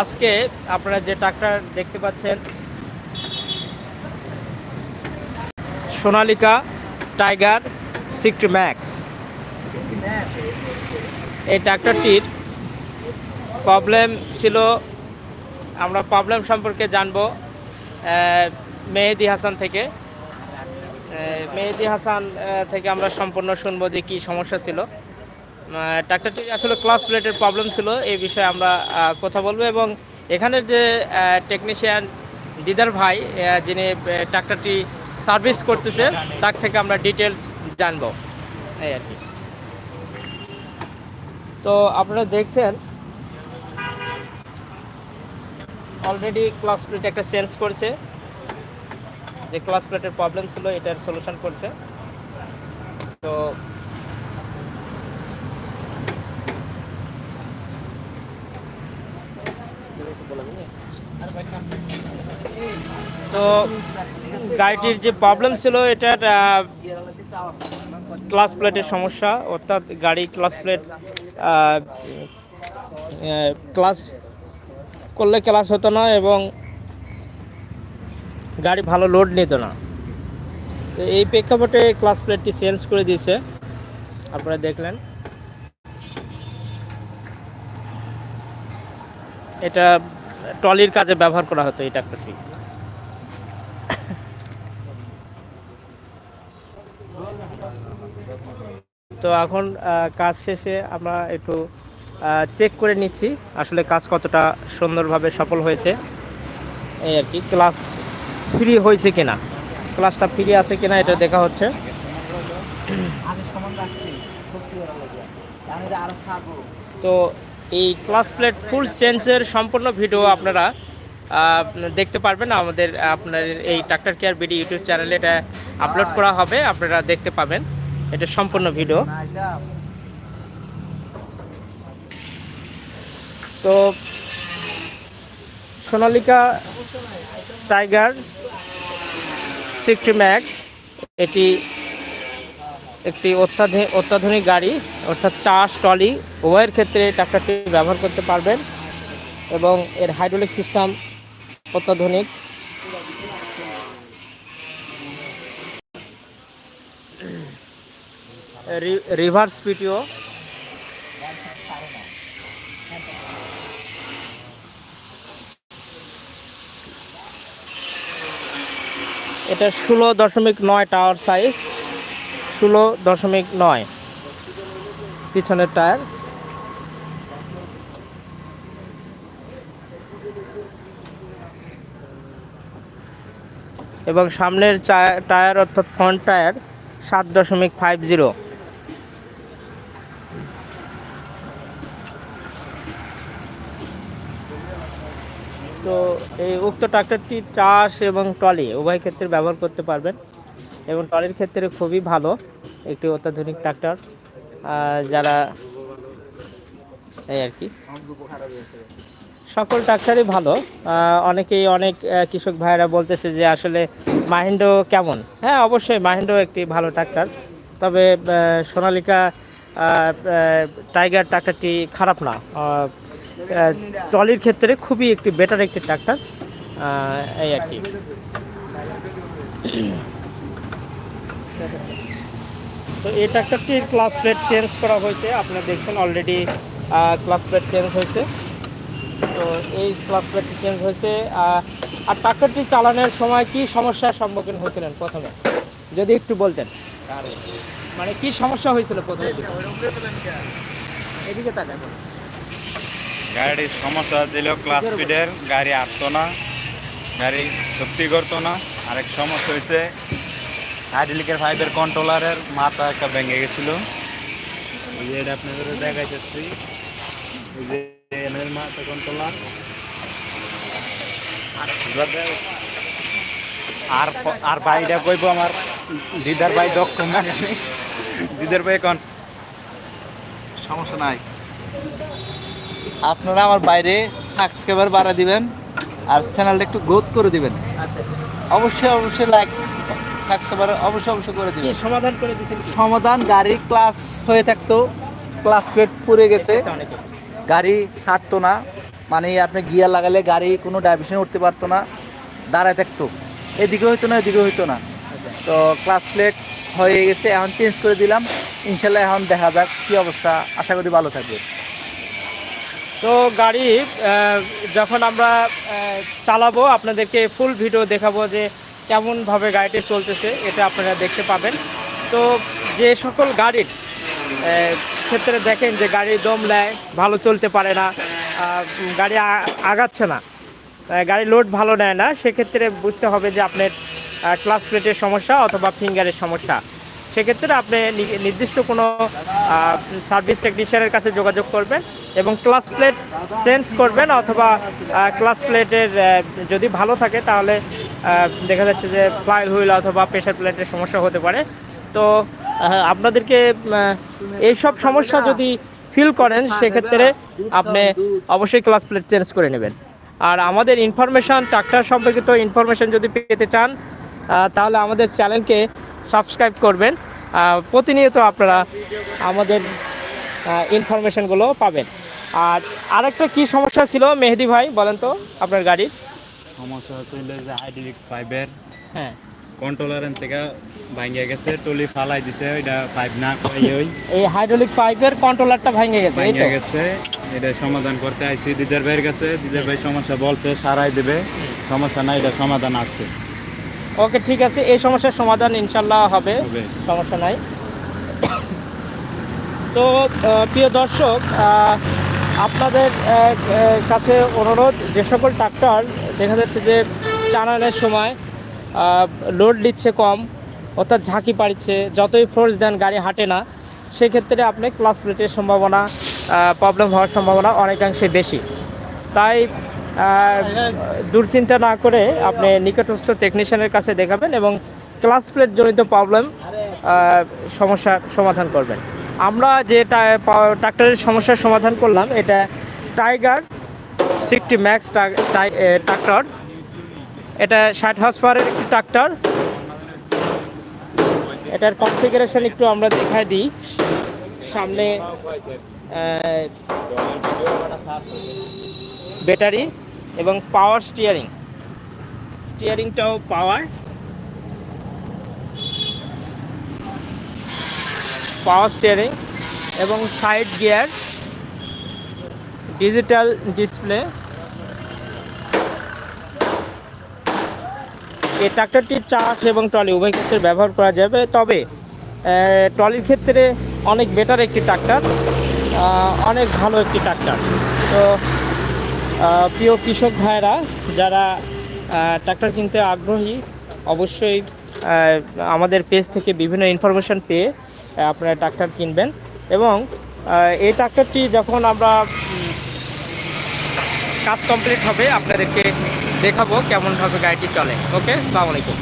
আজকে আপনারা যে ট্রাক্টর দেখতে পাচ্ছেন, সোনালিকা টাইগার সিক্সটি ম্যাক্স। এই ট্রাক্টরটির প্রবলেম ছিল, আমরা প্রবলেম সম্পর্কে জানব মেহেদি হাসান থেকে। মেহেদি হাসান থেকে আমরা সম্পূর্ণ শুনব যে কী সমস্যা ছিল। ট্রাক্টরটি আসলে ক্লাস প্লেটের প্রবলেম ছিল, এই বিষয়ে আমরা কথা বলব এবং এখানের যে টেকনিশিয়ান দিদার ভাই যিনি ট্রাক্টরটি সার্ভিস করতেছে, তার থেকে আমরা ডিটেলস জানব। এই আর কি। তো আপনারা দেখছেন অলরেডি ক্লাস প্লেট একটা চেঞ্জ করছে। যে ক্লাস প্লেটের প্রবলেম ছিল, এটার সলিউশন করছে। তো তো গাড়িটির যে প্রবলেম ছিল, এটার ক্লাস প্লেটের সমস্যা। অর্থাৎ গাড়ি ক্লাস প্লেট ক্লাস করলে ক্লাস হতো না এবং গাড়ি ভালো লোড নিত না। তো এই প্রেক্ষাপটে ক্লাস প্লেটটি চেঞ্জ করে দিয়েছে। আপনারা দেখলেন। এটা ট্রলির কাজে ব্যবহার করা হতো এই ট্রাক্টরটি তো এখন কাজ শেষে আমরা একটু চেক করে নিচ্ছি আসলে কাজ কতটা সুন্দরভাবে সফল হয়েছে। এই আর কি ক্লাস ফ্রি হয়েছে কিনা ক্লাসটা ফ্রি আছে কিনা এটা দেখা হচ্ছে। তো এই ক্লাস প্লেট ফুল চেঞ্জের সম্পূর্ণ ভিডিও আপনারা দেখতে পারবেন। আমাদের আপনার এই ট্রাক্টর কেয়ার বিডি ইউটিউব চ্যানেলে এটা আপলোড করা হবে আপনারা দেখতে পাবেন। এটা সম্পূর্ণ ভিডিও। তো সোনালিকা টাইগার সিক্সটি ম্যাক্স, এটি একটি অত্যাধুনিক অত্যাধুনিক গাড়ি, অর্থাৎ চাষ ট্রলি। উভয়ের ক্ষেত্রে ট্রাক্টরটি ব্যবহার করতে পারবেন এবং এর হাইড্রোলিক সিস্টেম অত্যাধুনিক। রিভার্স পিটিও এটা ষোলো দশমিক নয় টাওয়ার সাইজ ষোলো দশমিক নয় পিছনের টায়ার এবং সামনের টায়ার অর্থাৎ ফ্রন্ট টায়ার সাত দশমিক ফাইভ জিরো তো এই উক্ত ট্রাক্টরটি চাষ এবং ট্রলি উভয় ক্ষেত্রে ব্যবহার করতে পারবেন এবং ট্রলির ক্ষেত্রে খুবই ভালো, একটি অত্যাধুনিক ট্রাক্টর। যারা এই আর কি। সকল ট্রাক্টরই ভালো। অনেকেই অনেক কৃষক ভাইয়েরা বলতেছে যে আসলে মাহিন্দ্র কেমন? হ্যাঁ অবশ্যই মাহিন্দ্র একটি ভালো ট্রাক্টর। তবে সোনালিকা টাইগার ট্রাক্টরটি খারাপ না। ট্রলির ক্ষেত্রে খুবই একটি বেটার একটি ট্রাক্টর এই আর কি। তো এই ট্রাক্টরটির ক্লাস প্লেট চেঞ্জ করা হয়েছে আপনারা দেখছেন অলরেডি ক্লাস প্লেট চেঞ্জ হয়েছে। তো এই ক্লাস প্লেটটি চেঞ্জ হয়েছে আর ট্রাক্টরটি চালানোর সময় কি সমস্যার সম্মুখীন হয়েছিলেন প্রথমে? যদি একটু বলতেন। মানে কি সমস্যা হয়েছিল প্রথমে? এদিকে তাকান। গাড়ির সমস্যা ছিল ক্লাস স্পিডের গাড়ি আসতো না, গাড়ি সত্যি করতো না। আরেক সমস্যা হয়েছে হাইড্রোলিকের ফাইভের কন্ট্রোলারের মাথা একটা ভেঙে গেছিল। ওই এটা আপনাদের দেখাইতেছি। ওই যে মাথা কন্ট্রোলার আর আর ভাইটা কইব আমার দিদার ভাই দক্ষ না দিদার ভাই এখন সমস্যা নাই। আপনারা আমার বাইরে সাবস্ক্রাইবার বাড়া দিবেন আর চ্যানেলটা একটু গ্রোথ করে দিবেন। আচ্ছা। অবশ্যই অবশ্যই লাইক সাবস্ক্রাইবার অবশ্যই অবশ্যই করে দিবেন। সমাধান করে দিয়েছেন সমাধান গাড়ি ক্লাস হয়ে থাকতো ক্লাস প্লেট পুড়ে গেছে। অনেকে। গাড়ি ছাড়তো না মানে আপনি গিয়ার লাগালে গাড়ি কোনো ডাইভিশন উঠতে পারতো না দাঁড়ায় থাকতো। এদিকে হইতো না এদিকে হইতো না। তো ক্লাস প্লেট হয়ে গেছে এখন চেঞ্জ করে দিলাম। ইনশাল্লাহ এখন দেখা যাক কী অবস্থা। আশা করি ভালো থাকবে তো গাড়ি যখন আমরা চালাবো, আপনাদেরকে ফুল ভিডিও দেখাবো যে কেমনভাবে গাড়িটি চলতেছে, এটা আপনারা দেখতে পাবেন। তো যে সকল গাড়ির ক্ষেত্রে দেখেন যে গাড়ি দম নেয়, ভালো চলতে পারে না গাড়ি আগাচ্ছে না গাড়ি লোড ভালো নেয় না, সেক্ষেত্রে বুঝতে হবে যে আপনার ক্লাস প্লেটের সমস্যা অথবা ফিঙ্গারের সমস্যা। সেক্ষেত্রে আপনি নির্দিষ্ট কোনো সার্ভিস টেকনিশিয়ানের কাছে যোগাযোগ করবেন এবং ক্লাস প্লেট চেঞ্জ করবেন অথবা ক্লাস প্লেটের যদি ভালো থাকে তাহলে দেখা যাচ্ছে যে ফ্লাইল হুইল অথবা প্রেশার প্লেটের সমস্যা হতে পারে। তো আপনাদেরকে এইসব সমস্যা যদি ফিল করেন সেক্ষেত্রে আপনি অবশ্যই ক্লাস প্লেট চেঞ্জ করে নেবেন। আর আমাদের ইনফরমেশন ট্রাক্টর সম্পর্কিত ইনফরমেশন যদি পেতে চান তাহলে আমাদের চ্যানেলকে সাবস্ক্রাইব করবেন। প্রতিনিয়ত আপনারা আমাদের ইনফরমেশনগুলো পাবেন। আর আরেকটা কি সমস্যা ছিল মেহেদি ভাই বলেন তো আপনার গাড়ির? সমস্যা হচ্ছে যে হাইড্রোলিক পাইপের হ্যাঁ। কন্ট্রোলারের থেকে ভাঙিয়ে গেছে টলি ফালাই দিছে ওইটা পাইপ না কই ওই। এই হাইড্রোলিক পাইপের কন্ট্রোলারটা ভেঙে গেছে তো? গেছে এটা সমাধান করতে আইছি দিদার ভাইয়ের কাছে দিদার ভাই সমস্যা বলছে সারাই দেবে। সমস্যা নাই এটা সমাধান আছে। ওকে ঠিক আছে এই সমস্যার সমাধান ইনশাল্লাহ হবে সমস্যা নাই। তো প্রিয় দর্শক আপনাদের কাছে অনুরোধ যে সকল ট্রাক্টর দেখা যাচ্ছে যে চালানোর সময় লোড নিচ্ছে কম অর্থাৎ ঝাঁকি পাড়ছে যতই ফোর্স দেন গাড়ি হাঁটে না সেক্ষেত্রে আপনি ক্লাস প্লেটের সম্ভাবনা প্রবলেম হওয়ার সম্ভাবনা অনেকাংশে বেশি। তাই দুশ্চিন্তা না করে আপনি নিকটস্থ টেকনিশিয়ানের কাছে দেখাবেন এবং ক্লাস প্লেট জনিত প্রবলেম সমস্যার সমাধান করবেন। আমরা যে ট্রাক্টরের সমস্যার সমাধান করলাম, এটা টাইগার সিক্সটি ম্যাক্স ট্রাক্টর এটা ষাট হর্স পাওয়ারের একটি ট্রাক্টর এটার কনফিগারেশন একটু আমরা দেখাই দিই। সামনে ব্যাটারি এবং পাওয়ার স্টিয়ারিং স্টিয়ারিংটাও পাওয়ার পাওয়ার স্টিয়ারিং এবং সাইড গিয়ার ডিজিটাল ডিসপ্লে এই ট্রাক্টরটি চাষ এবং ট্রলি উভয় ক্ষেত্রে ব্যবহার করা যাবে। তবে ট্রলির ক্ষেত্রে অনেক বেটার একটি ট্রাক্টর অনেক ভালো একটি ট্রাক্টর তো প্রিয় কৃষক ভাইরা যারা ট্রাক্টর কিনতে আগ্রহী, অবশ্যই আমাদের পেজ থেকে বিভিন্ন ইনফরমেশান পেয়ে আপনারা ট্রাক্টর কিনবেন। এবং এই ট্রাক্টরটি যখন আমরা কাজ কমপ্লিট হবে, আপনাদেরকে দেখাবো কেমনভাবে গাড়িটি চলে। ওকে সালামালাইকুম